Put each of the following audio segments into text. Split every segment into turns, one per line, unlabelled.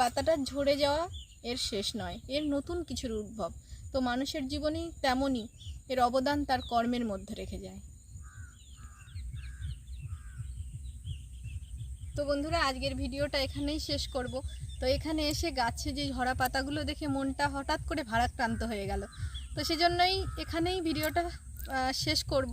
পাতাটা ঝরে যাওয়া এর শেষ নয়, এর নতুন কিছুর উদ্ভব। তো মানুষের জীবনেই তেমনই, এর অবদান তার কর্মের মধ্যে রেখে যায়। তো বন্ধুরা, আজকের ভিডিওটা এখানেই শেষ করব। তো এখানে এসে গাছে যে ঝরা পাতাগুলো দেখে মনটা হঠাৎ করে ভারাক্রান্ত হয়ে গেল। তো সেজন্যই এখানেই ভিডিওটা শেষ করব।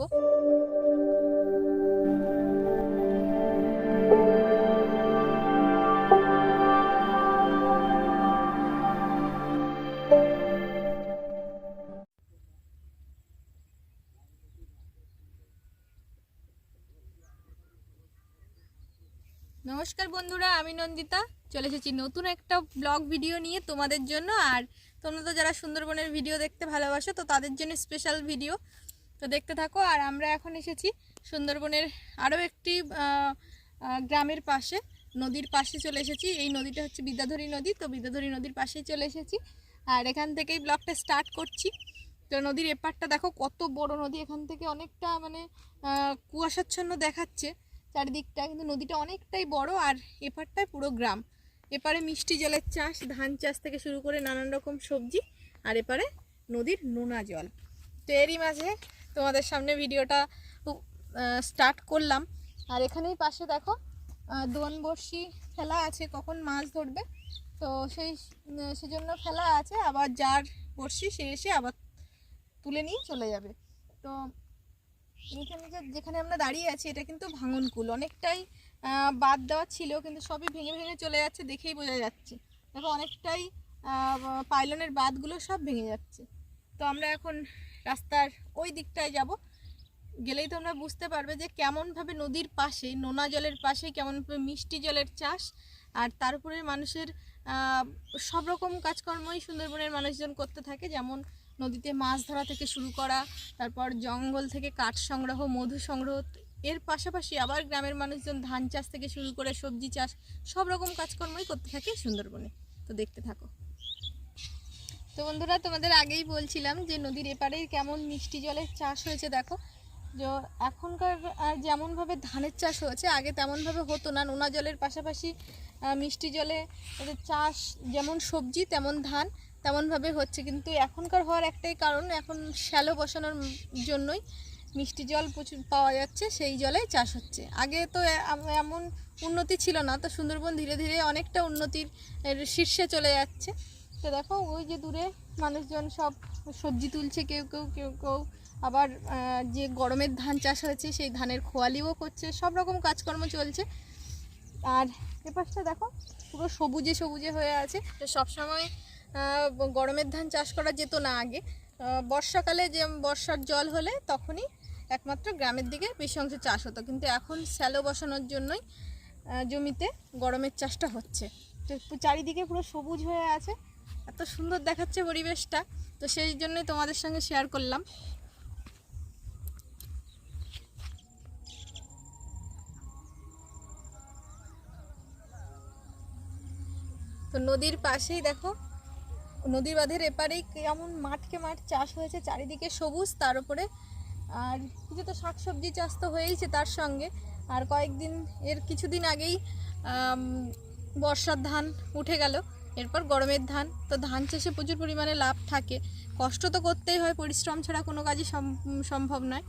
আমি নন্দিতা, চলে এসেছি নতুন একটা ব্লগ ভিডিও নিয়ে তোমাদের জন্য। আর তোমরা তো যারা সুন্দরবনের ভিডিও দেখতে ভালোবাসো, তো তাদের জন্য স্পেশাল ভিডিও তো দেখতে থাকো, আর আমরা এখন এসেছি সুন্দরবনের আরও একটি গ্রামের পাশে, নদীর পাশে চলে এসেছি। এই নদীটা হচ্ছে বিদ্যাধরী নদী, তো বিদ্যাধরী নদীর পাশেই চলে এসেছি। আর এখান থেকেই ব্লগটা স্টার্ট করছি। তো নদীর এপারটা দেখো, কত বড় নদী, এখান থেকে অনেকটা মানে কুয়াশাচ্ছন্ন দেখাচ্ছে। চারিদিকটা, কিন্তু নদীটা অনেকটাই বড় আর এপারটায় পুরো গ্রাম। এপারে মিষ্টি জলের চাষ, ধান চাষ থেকে শুরু করে নানান রকম সবজি আর এপারে নদীর নোনা জল। তো এরই মাঝে তোমাদের সামনে ভিডিওটা স্টার্ট করলাম। আর এখানেই পাশে দেখো দোন বড়শি ফেলা আছে, কখন মাছ ধরবে। তো সেই সেজন্য ফেলা আছে, আবার যার বড়শি সে এসে আবার তুলে নিয়ে চলে যাবে। তো এখানে যে যেখানে আমরা দাঁড়িয়ে আছি, এটা কিন্তু ভাঙনকুল। অনেকটাই বাদ দেওয়া ছিল, কিন্তু সবই ভেঙে ভেঙে চলে যাচ্ছে দেখেই বোঝা যাচ্ছে। দেখো, অনেকটাই পাইলনের বাঁধগুলো সব ভেঙে যাচ্ছে। তো আমরা এখন রাস্তার ওই দিকটায় যাব। গেলেই তোমরা বুঝতে পারবে যে কেমনভাবে নদীর পাশে, নোনা জলের পাশে কেমনভাবে মিষ্টি জলের চাষ, আর তার উপরে মানুষের সব রকম কাজকর্মই সুন্দরবনের মানুষজন করতে থাকে। যেমন নদীতে মাছ ধরা থেকে শুরু করা, তারপর জঙ্গল থেকে কাঠ সংগ্রহ, মধু সংগ্রহ, এর পাশাপাশি আবার গ্রামের মানুষজন ধান চাষ থেকে শুরু করে সবজি চাষ, সব রকম কাজকর্মই করতে থাকে সুন্দরবনে। তো দেখতে থাকো। তো বন্ধুরা, তোমাদের আগেই বলছিলাম যে নদীর এপারে কেমন মিষ্টি জলের চাষ হয়েছে দেখো। যে এখনকার যেমনভাবে ধানের চাষ হয়েছে, আগে তেমনভাবে হতো না। নোনা জলের পাশাপাশি মিষ্টি জলে চাষ, যেমন সবজি, তেমন ধান। তেমনভাবে হচ্ছে, কিন্তু এখনকার হওয়ার একটাই কারণ, এখন শ্যালো বসানোর জন্যই মিষ্টি জল প্রচুর পাওয়া যাচ্ছে, সেই জলে চাষ হচ্ছে। আগে তো এমন উন্নতি ছিল না, তো সুন্দরবন ধীরে ধীরে অনেকটা উন্নতির শীর্ষে চলে যাচ্ছে। তো দেখো, ওই যে দূরে মানুষজন সব সবজি তুলছে, কেউ কেউ কেউ কেউ আবার যে গরমের ধান চাষ হয়েছে সেই ধানের খোয়ালিও করছে, সব রকম কাজকর্ম চলছে। আর এ পাশটা দেখো, পুরো সবুজে সবুজে হয়ে আছে। তো সবসময় গরমের ধান চাষ করা যেত না আগে। বর্ষাকালে যে বর্ষার জল হলে তখনই একমাত্র গ্রামের দিকে বেশি অংশ চাষ হতো। কিন্তু এখন স্যালো বসানোর জন্যই জমিতে গরমের চাষটা হচ্ছে। তো চারিদিকে পুরো সবুজ হয়ে আছে। এত সুন্দর দেখাচ্ছে পরিবেশটা। তো সেই জন্যই তোমাদের সঙ্গে শেয়ার করলাম। তো নদীর পাশেই দেখো নদীর বাঁধের এপারেই কেমন মাঠকে মাঠ চাষ হয়েছে, চারিদিকে সবুজ, তার উপরে আর কিছু তো শাকসবজি চাষ তো হয়েইছে তার সঙ্গে। আর কয়েকদিন, এর কিছুদিন আগেই বর্ষার ধান উঠে গেল, এরপর গরমের ধান। তো ধান চাষে প্রচুর পরিমাণে লাভ থাকে। কষ্ট তো করতেই হয়, পরিশ্রম ছাড়া কোনো কাজই সম- সম্ভব নয়।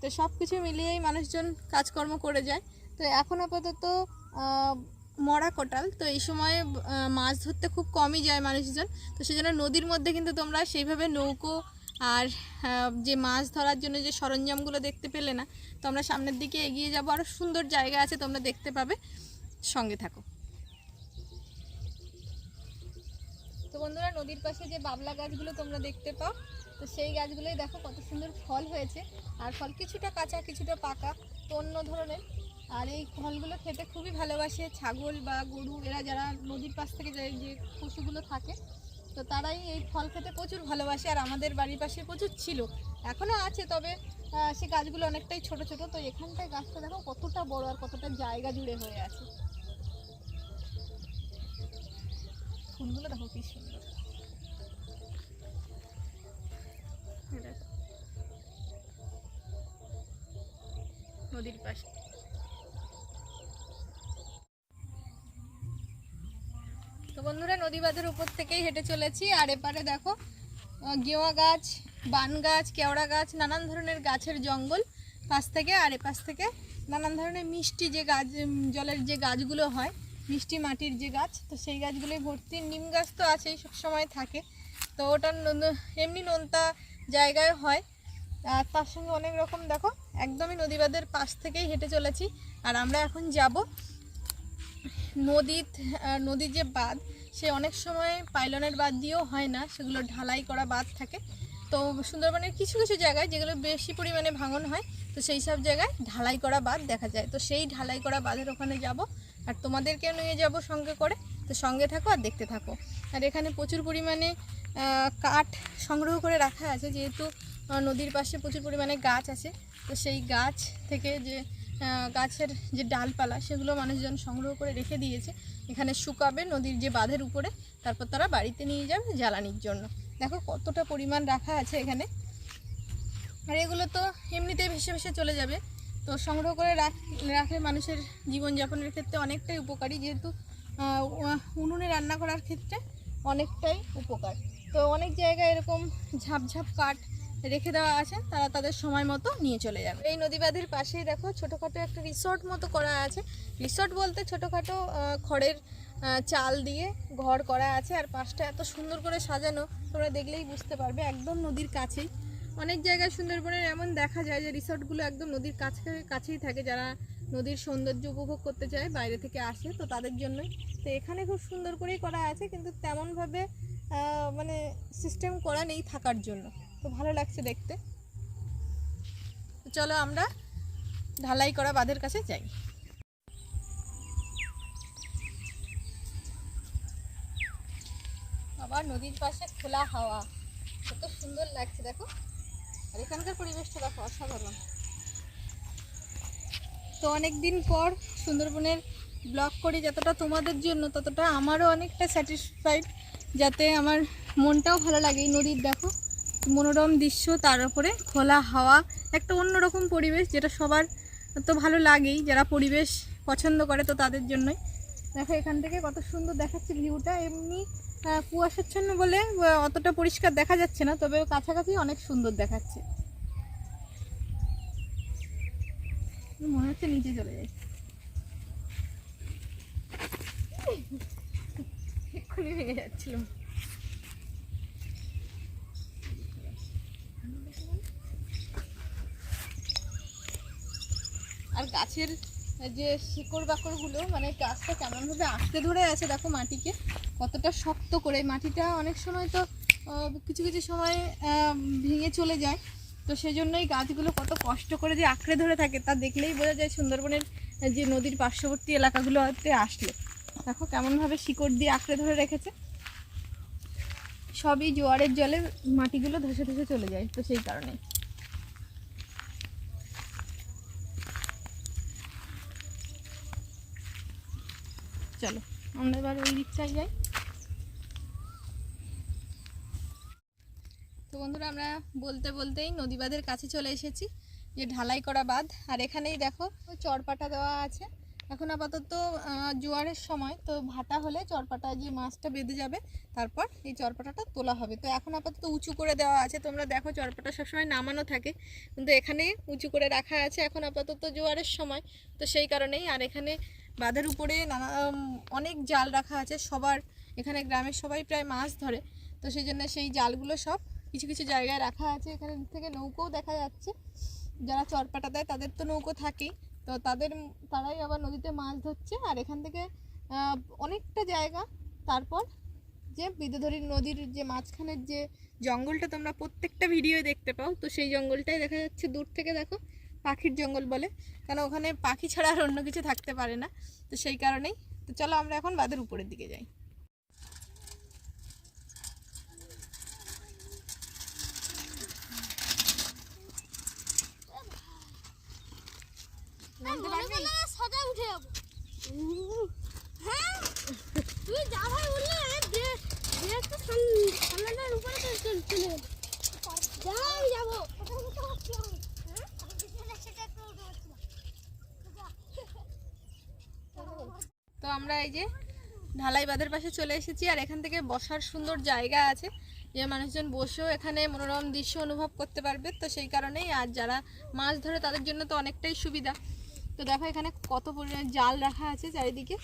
তো সব কিছু মিলিয়েই মানুষজন কাজকর্ম করে যায়। তো এখন আপাতত মরা কোটাল। তো এই সময়ে মাছ ধরতে খুব কমই যায় মানুষজন। তো সেজন্য নদীর মধ্যে কিন্তু তোমরা সেইভাবে নৌকো আর যে মাছ ধরার জন্য যে সরঞ্জামগুলো দেখতে পেলে না, তো আমরা সামনের দিকে এগিয়ে যাব। আরও সুন্দর জায়গা আছে, তোমরা দেখতে পাবে। সঙ্গে থাকো। তো বন্ধুরা, নদীর পাশে যে বাবলা গাছগুলো তোমরা দেখতে পাও, তো সেই গাছগুলোই দেখো কত সুন্দর ফল হয়েছে। আর ফল কিছুটা কাঁচা, কিছুটা পাকা, তো অন্য ধরনের। আর এই ফলগুলো খেতে খুবই ভালোবাসে ছাগল বা গরু, এরা যারা নদীর পাশ থেকে যায়, যে পশুগুলো থাকে, তো তারাই এই ফল খেতে প্রচুর ভালোবাসে আর আমাদের বাড়ির পাশে প্রচুর ছিল। এখনও আছে, তবে সে গাছগুলো অনেকটাই ছোট ছোট, তো এখানটায় গাছটা দেখো কতটা বড় আর কতটা জায়গা জুড়ে হয়ে আছে। ফুলগুলো দেখো কি সুন্দর। এই নদীর পাশে। বন্ধুরা, নদী বাঁধের উপর থেকেই হেঁটে চলেছি। আর এপারে দেখো গেওয়া গাছ, বান গাছ, কেওড়া গাছ, নানান ধরনের গাছের জঙ্গল পাশ থেকে আর এপাশ থেকে নানান ধরনের মিষ্টি যে গাছ জলের যে গাছগুলো হয়, মিষ্টি মাটির যে গাছ, তো সেই গাছগুলোই ভর্তি নিম গাছ তো আছেই, সবসময় থাকে। তো ওটা ন- এমনি নোনতা জায়গায় হয়। আর তার সঙ্গে অনেক রকম, দেখো, একদমই নদীবাদের পাশ থেকেই হেঁটে চলেছি। আর আমরা এখন যাব নদীর নদীর যে বাঁধ, সে অনেক সময় পাইলনের বাঁধ দিয়েও হয় না, সেগুলো ঢালাই করা বাঁধ থাকে। তো সুন্দরবনের কিছু কিছু জায়গায় যেগুলো বেশি পরিমাণে ভাঙন হয়, তো সেই সব জায়গায় ঢালাই করা বাঁধ দেখা যায়। তো সেই ঢালাই করা বাঁধের ওখানে যাব, আর তোমাদেরকেও নিয়ে যাব সঙ্গে করে। তো সঙ্গে থাকো আর দেখতে থাকো। আর এখানে প্রচুর পরিমাণে কাঠ সংগ্রহ করে রাখা আছে, যেহেতু নদীর পাশে প্রচুর পরিমাণে গাছ আছে। তো সেই গাছ থেকে যে গাছের যে ডালপালা, সেগুলো মানুষজন সংগ্রহ করে রেখে দিয়েছে। এখানে শুকাবে নদীর যে বাঁধের উপরে, তারপর তারা বাড়িতে নিয়ে যাবে জ্বালানির জন্য। দেখো কতটা পরিমাণ রাখা আছে এখানে। আর এগুলো তো এমনিতেই ভেসে ভেসে চলে যাবে। তো সংগ্রহ করে রাখ, রাখলে মানুষের জীবনযাপনের ক্ষেত্রে অনেকটাই উপকারী, যেহেতু উনুনে রান্না করার ক্ষেত্রে অনেকটাই উপকার। তো অনেক জায়গায় এরকম ঝাপ ঝাপ কাঠ রেখে দেওয়া আছে, তারা তাদের সময় মতো নিয়ে চলে যাবে। এই নদী বাঁধের পাশেই দেখো ছোটোখাটো একটা রিসর্ট মতো করা আছে। রিসর্ট বলতে ছোটোখাটো খড়ের চাল দিয়ে ঘর করা আছে আর পাশটা এত সুন্দর করে সাজানো, তোমরা দেখলেই বুঝতে পারবে, একদম নদীর কাছেই। অনেক জায়গায় সুন্দরবনের এমন দেখা যায় যে রিসর্টগুলো একদম নদীর কাছে, কাছেই থাকে, যারা নদীর সৌন্দর্য উপভোগ করতে চায়, বাইরে থেকে আসে, তো তাদের জন্যই। তো এখানে খুব সুন্দর করেই করা আছে, কিন্তু তেমনভাবে মানে সিস্টেম করা নেই থাকার জন্য। তো ভালো লাগছে দেখতে। চলো আমরা ঢালাই করা বাঁধের কাছে যাই। আবার নদীর পাশে খোলা হাওয়া। কত সুন্দর লাগছে, দেখো। আর এখানকার পরিবেশটা দেখো অসাধারণ। তো অনেক দিন পর সুন্দরবনের ব্লগ করি, যতটা তোমাদের জন্য, ততটা আমারও অনেকটা স্যাটিসফাইড যাতে আমার মনটাও ভালো লাগে এই নদীর, দেখো। মনোরম দৃশ্য, তার উপরে খোলা হাওয়া, একটা অন্যরকম পরিবেশ যেটা সবার তো ভালো লাগেই। যারা পরিবেশ পছন্দ করে তো তাদের জন্যই। দেখো এখান থেকে কত সুন্দর দেখাচ্ছে ভিউটা। এমনি কুয়াশাচ্ছন্ন বলে অতটা পরিষ্কার দেখা যাচ্ছে না, তবে কাছাকাছি অনেক সুন্দর দেখাচ্ছে। মনে হচ্ছে নিচে চলে যাই এক্ষুনি ভেঙে যাচ্ছিল। আর গাছের যে শিকড় বাকড়গুলো মানে গাছটা কেমনভাবে আঁকড়ে ধরে আছে দেখো মাটিকে, কতটা শক্ত করে। মাটিটা অনেক সময় তো কিছু কিছু সময় ভেঙে চলে যায়। তো সেই জন্যই গাছগুলো কত কষ্ট করে যে আঁকড়ে ধরে থাকে, তা দেখলেই বোঝা যায় সুন্দরবনের যে নদীর পার্শ্ববর্তী এলাকাগুলোতে আসলে। দেখো কেমনভাবে শিকড় দিয়ে আঁকড়ে ধরে রেখেছে। সবই জোয়ারের জলে মাটিগুলো ধসে ধসে চলে যায়, তো সেই কারণে চলো, আমরা এবার ওই দিকটায় যাই। তো বন্ধুরা, আমরা বলতে বলতেই নদী বাঁধের কাছে চলে এসেছি, যে ঢালাই করা বাঁধ। আর এখানেই দেখো, চরপাটা দেওয়া আছে। এখন আপাতত জোয়ারের সময়, তো ভাটা হলে চরপাটা যে মাছটা বেঁধে যাবে, তারপর এই চরপাটাটা তোলা হবে। তো এখন আপাতত উঁচু করে দেওয়া আছে। তোমরা দেখো, চরপাটা সবসময় নামানো থাকে, কিন্তু এখানে উঁচু করে রাখা আছে এখন আপাতত জোয়ারের সময়। তো সেই কারণেই, আর এখানে বাঁধের উপরে নানা অনেক জাল রাখা আছে। সবার এখানে গ্রামের সবাই প্রায় মাছ ধরে। তো সেই জন্য সেই জালগুলো সব কিছু কিছু জায়গায় রাখা আছে। এখানে থেকে নৌকোও দেখা যাচ্ছে। যারা চরপাটা দেয়, তাদের তো নৌকো থাকেই। তো তাদের, তারাই আবার নদীতে মাছ ধরছে। আর এখান থেকে অনেকটা জায়গা। তারপর যে বিদ্যুধরী নদীর যে মাঝখানের যে জঙ্গলটা তোমরা প্রত্যেকটা ভিডিও দেখতে পাও, তো সেই জঙ্গলটাই দেখা যাচ্ছে। দূর থেকে দেখো পাখির জঙ্গল বলে। কেন ওখানে পাখি ছাড়া আর অন্য কিছু থাকতে পারে না। তো সেই কারণেই। তো চলো আমরা এখন বাঁধের উপরের দিকে যাই।
হ্যাঁ? তুই যা ভাই বললে উপরে চল- চলে যাবে যা আমি যাব
তো আমরা এই যে ঢালাই বাঁধের পাশে চলে এসেছি আর এখান থেকে বসার সুন্দর জায়গা আছে। যে মানুষজন বসেও এখানে মনোরম দৃশ্য অনুভব করতে পারবে। তো সেই কারণেই আর যারা মাছ ধরে, তাদের জন্য তো অনেকটাই সুবিধা। তো দেখো এখানে কত পরিমাণ জাল রাখা আছে চারিদিকে।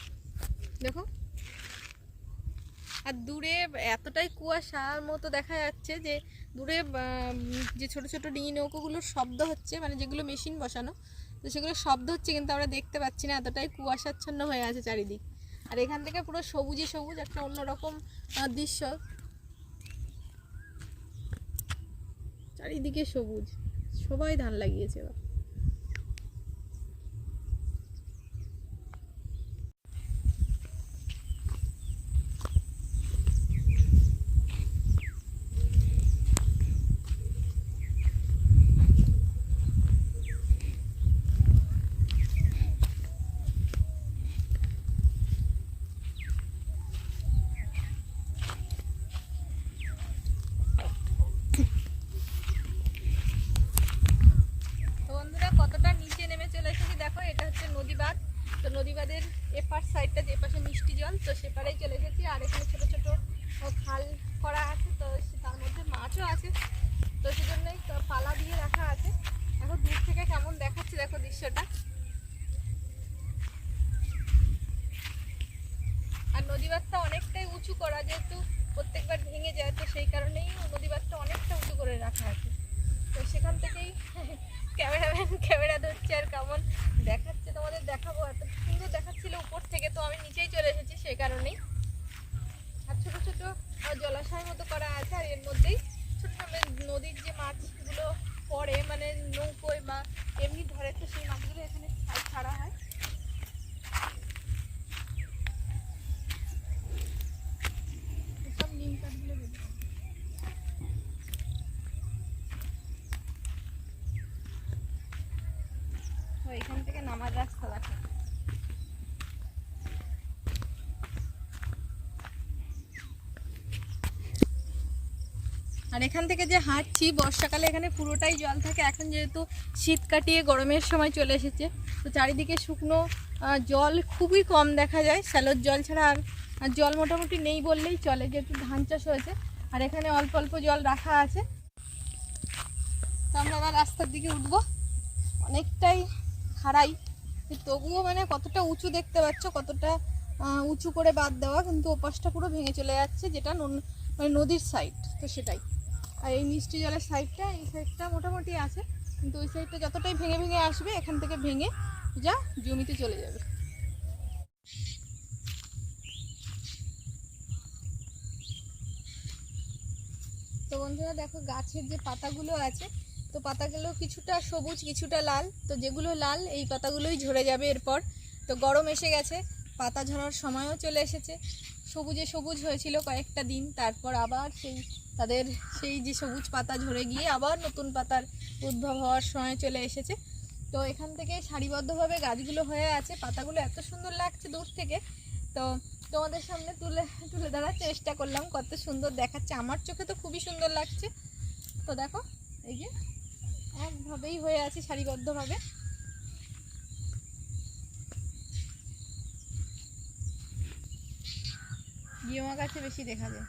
দেখো। আর দূরে এতটাই কুয়াশার মতো দেখা যাচ্ছে যে দূরে যে ছোট ছোট ডিঙি নৌকোগুলোর শব্দ হচ্ছে মানে যেগুলো মেশিন বসানো, তো সেগুলো শব্দ হচ্ছে কিন্তু আমরা দেখতে পাচ্ছি না। এতটাই কুয়াশাচ্ছন্ন হয়ে আছে চারিদিক। আর এখান থেকে পুরো সবুজে সবুজ, একটা অন্যরকম দৃশ্য। চারিদিকে সবুজ। সবাই ধান লাগিয়েছে এবার তো বন্ধুরা কতটা নিচে নেমে চলে এসেছি দেখো এটা হচ্ছে নদী বাঁধ তো নদী বাঁধের এপার সাইডটা যে পাশে মিষ্টি জল, তো সেপারেই চলে এসেছি আর এখানে ছোট ছোট খাল করা আছে, তো তার মধ্যে মাছও আছে। তো সেজন্যই পালা দিয়ে রাখা আছে। এখন দূর থেকে কেমন দেখাচ্ছে দেখো দৃশ্যটা। আর নদী বাঁধটা অনেকটাই উঁচু করা, যেহেতু প্রত্যেকবার ভেঙে যায়, তো সেই কারণেই নদী বাঁধটা অনেকটা উঁচু করে রাখা আছে। তো সেখান থেকেই ক্যামেরাম্যান ক্যামেরা ধরছে আর কেমন দেখাচ্ছে তোমাদের দেখাবো এত সুন্দর দেখাচ্ছিল উপর থেকে তো আমি নিচেই চলে এসেছি সেই কারণেই আর ছোট ছোট আহ, জলাশয় মতো করা আছে আর এর মধ্যেই ছোট ছোট নদীর যে মাছগুলো পড়ে মানে নৌকোয় বা এমনি ধরে তো সেই মাছগুলো এখানে ছাই ছাড়া হয় সব নিম কাঠগুলো বেরিয়ে তো এখান থেকে নামার রাস্তা দেখো। আর এখান থেকে যে হাঁটছি, বর্ষাকালে এখানে পুরোটাই জল থাকে। এখন যেহেতু শীত কাটিয়ে গরমের সময় চলে এসেছে, তো চারিদিকে শুকনো জল খুবই কম দেখা যায়। স্যালোর জল ছাড়া আর জল মোটামুটি নেই বললেই চলে, যেহেতু ধান চাষ হয়েছে। আর এখানে অল্প অল্প জল রাখা আছে। তো আমরা আবার রাস্তার দিকে উঠবো। অনেকটাই খাড়াই। তবুও মানে কতটা উঁচু দেখতে পাচ্ছ, কতটা উঁচু করে বাদ দেওয়া, কিন্তু ওপাশটা পুরো ভেঙে চলে যাচ্ছে, যেটা মানে নদীর সাইড তো সেটাই। আর এই মিষ্টি জলের সাইডটা এই সাইডটা মোটামুটি আছে, কিন্তু ওই সাইডটা যতটাই ভেঙে ভেঙে আসবে, এখান থেকে ভেঙে যা জমিতে চলে যাবে। তো বন্ধুরা দেখো, গাছের যে পাতাগুলো আছে তো পাতাগুলো কিছুটা সবুজ, কিছুটা লাল। তো যেগুলো লাল, এই পাতাগুলোই ঝরে যাবে এরপর। তো গরম এসে গেছে, পাতা ঝরার সময়ও চলে এসেছে। সবুজে সবুজ হয়েছিল কয়েকটা দিন, তারপর আবার সেই, তাদের সেই যে সবুজ পাতা ঝরে গিয়ে আবার নতুন পাতার উদ্ভব হওয়ার সময় চলে এসেছে। তো এখান থেকে সারিবদ্ধভাবে গাছগুলো হয়ে আছে। পাতাগুলো এত সুন্দর লাগছে দূর থেকে। তো তোমাদের সামনে তুলে তুলে ধরার চেষ্টা করলাম। কত সুন্দর দেখাচ্ছে। আমার চোখে তো খুবই সুন্দর লাগছে। তো দেখো, এই যে একভাবেই হয়ে আছে সারিবদ্ধভাবে। গিয়েমা গাছে বেশি দেখা যায়।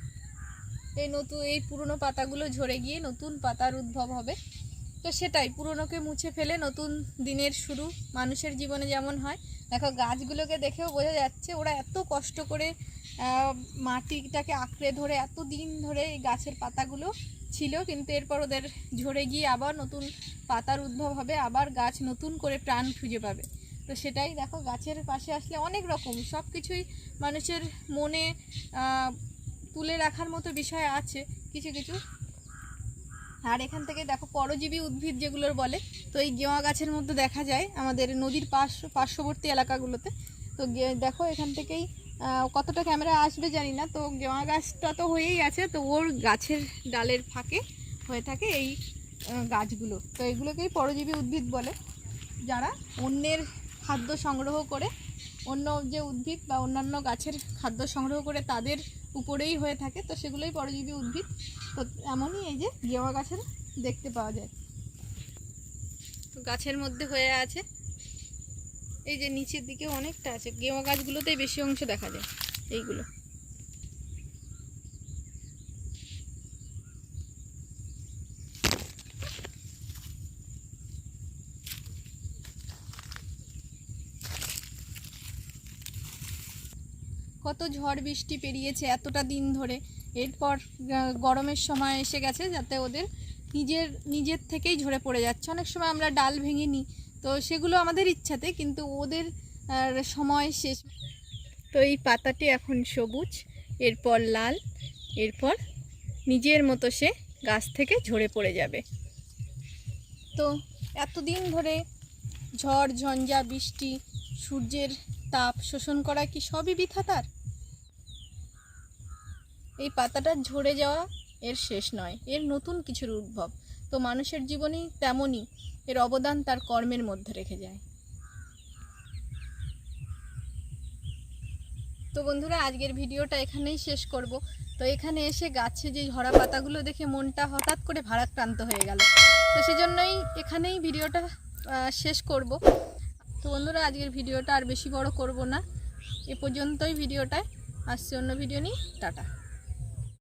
এই নতুন এই পুরনো পাতাগুলো ঝরে গিয়ে নতুন পাতার উদ্ভব হবে। তো সেটাই, পুরনোকে মুছে ফেলে নতুন দিনের শুরু, মানুষের জীবনে যেমন হয়। দেখো, গাছগুলোকে দেখেও বোঝা যাচ্ছে ওরা এত কষ্ট করে মাটিটাকে আঁকড়ে ধরে এত দিন ধরে এই গাছের পাতাগুলো ছিল, কিন্তু এরপর ওদের ঝরে গিয়ে আবার নতুন পাতার উদ্ভব হবে, আবার গাছ নতুন করে প্রাণ খুঁজে পাবে। তো সেটাই দেখো, গাছের পাশে আসলে অনেক রকম সব কিছুই মানুষের মনে তুলে রাখার মতো বিষয় আছে, কিছু কিছু। আর এখান থেকে দেখো, পরজীবী উদ্ভিদ যেগুলোর বলে, তো এই গেওয়া গাছের মধ্যে দেখা যায় আমাদের নদীর পাশ পার্শ্ববর্তী এলাকাগুলোতে। তো দেখো, এখান থেকেই কতটা ক্যামেরা আসবে জানি না, তো গেওয়া গাছটা তো হয়েই আছে, তো ওর গাছের ডালের ফাঁকে হয়ে থাকে এই গাছগুলো। তো এগুলোকেই পরজীবী উদ্ভিদ বলে। যারা অন্যের খাদ্য সংগ্রহ করে, অন্য যে উদ্ভিদ বা অন্যান্য গাছের খাদ্য সংগ্রহ করে তাদের উপরেই হয়ে থাকে, তো সেগুলোই পরজীবী উদ্ভিদ। তো এমনই এই যে গেওয়া গাছের দেখতে পাওয়া যায়। গাছের মধ্যে হয়ে আছে। এই যে নিচের দিকে অনেকটা আছে। গেওয়া গাছগুলোতেই বেশি অংশ দেখা যায়, এইগুলো। কত ঝড় বৃষ্টি পেরিয়েছে এতটা দিন ধরে। এরপর গরমের সময় এসে গেছে যাতে ওদের নিজের নিজের থেকেই ঝরে পড়ে যাচ্ছে। অনেক সময় আমরা ডাল ভেঙে নিই তো সেগুলো আমাদের ইচ্ছাতে কিন্তু ওদের সময় শেষ তো এই পাতাটি এখন সবুজ এরপর লাল এরপর নিজের মতো সে গাছ থেকে ঝরে পড়ে যাবে। তো এতদিন ধরে ঝড় ঝঞ্ঝা বৃষ্টি সূর্যের তাপ শোষণ করা কি সবই বৃথা তার? এই পাতাটা ঝরে যাওয়া এর শেষ নয় এর নতুন কিছুর উদ্ভব তো মানুষের জীবনেই তেমনই এর অবদান তার কর্মের মধ্যে রেখে যায়। তো বন্ধুরা, আজকের ভিডিওটা এখানেই শেষ করব। তো এখানে এসে গাছে যে ঝরা পাতাগুলো দেখে মনটা হঠাৎ করে ভারাক্রান্ত হয়ে গেল। তো সেজন্যই এখানেই ভিডিওটা শেষ করব। তো বন্ধুরা, আজকের ভিডিওটা আর বেশি বড় করব না। এ পর্যন্তই ভিডিওটায় আসছে অন্য ভিডিও নিয়ে। টাটা।